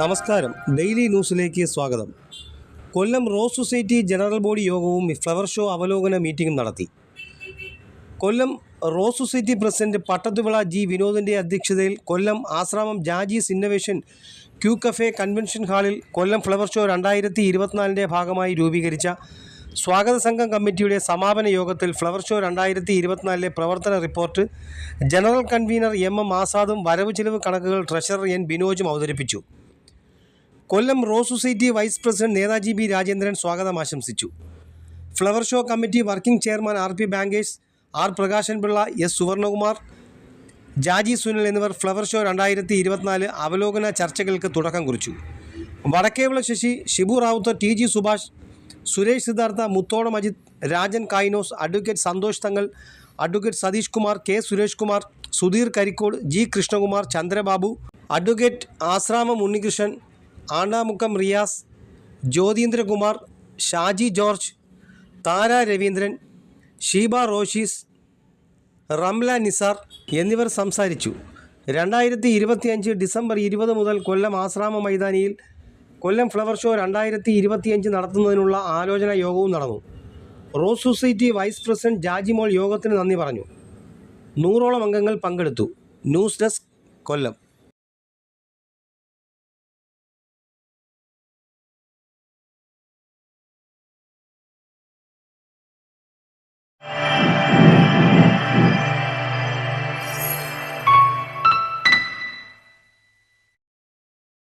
നമസ്കാരം. ഡെയിലി ന്യൂസിലേക്ക് സ്വാഗതം. Kollam rose society general body യോഗവും ഫ്ലവർ ഷോ അവലോകന മീറ്റിംഗും നടത്തി. Kollam rose society president Pattathuvila G വിനോദിന്റെ അധ്യക്ഷതയിൽ Kollam Asramam Jajis innovation Q cafe convention ഹാളിൽ കൊല്ലം ഫ്ലവർ ഷോ രണ്ടായിരത്തി ഇരുപത്തിനാലിന്റെ ഭാഗമായി രൂപീകരിച്ച സ്വാഗത സംഘം കമ്മിറ്റിയുടെ സമാപന യോഗത്തിൽ ഫ്ലവർ ഷോ രണ്ടായിരത്തി ഇരുപത്തിനാലിലെ പ്രവർത്തന report general convener M M ആസാദും വരവ് ചെലവ് കണക്കുകൾ ട്രഷറർ എൻ ബിനോജും അവതരിപ്പിച്ചു. Kollam rose society vice president Netaji B Rajendran സ്വാഗതം ആശംസിച്ചു. Flower show committee working chairman R P bankers R Prakashan Pillai S Suvarnakumar Jaji Sunil എന്നിവർ ഫ്ലവർ ഷോ രണ്ടായിരത്തി ഇരുപത്തിനാല് അവലോകന ചർച്ചകൾക്ക് തുടക്കം കുറിച്ചു. Vadakkevila Sasi Shibu Ravuth T G Subhash Suresh Siddhartha Mutholam Ajith Rajan Kainos advocate Santhosh Thangal advocate Satheesh Kumar K Suresh Kumar Sudheer Karikode G Krishnakumar Chandrababu advocate Asramam Unnikrishnan Andamukkam Riyas Jyothindrakumar Shaji George Thara Raveendran Sheeba Roshis Ramla Nisar എന്നിവർ സംസാരിച്ചു. രണ്ടായിരത്തി ഇരുപത്തിയഞ്ച് December ഇരുപത് മുതൽ കൊല്ലം ആശ്രാമ മൈതാനിയിൽ കൊല്ലം flower show രണ്ടായിരത്തി ഇരുപത്തിയഞ്ച് നടത്തുന്നതിനുള്ള ആലോചന യോഗവും നടന്നു. Rose society vice president Jajimol യോഗത്തിന് നന്ദി പറഞ്ഞു. നൂറോളം അംഗങ്ങൾ പങ്കെടുത്തു. News desk Kollam.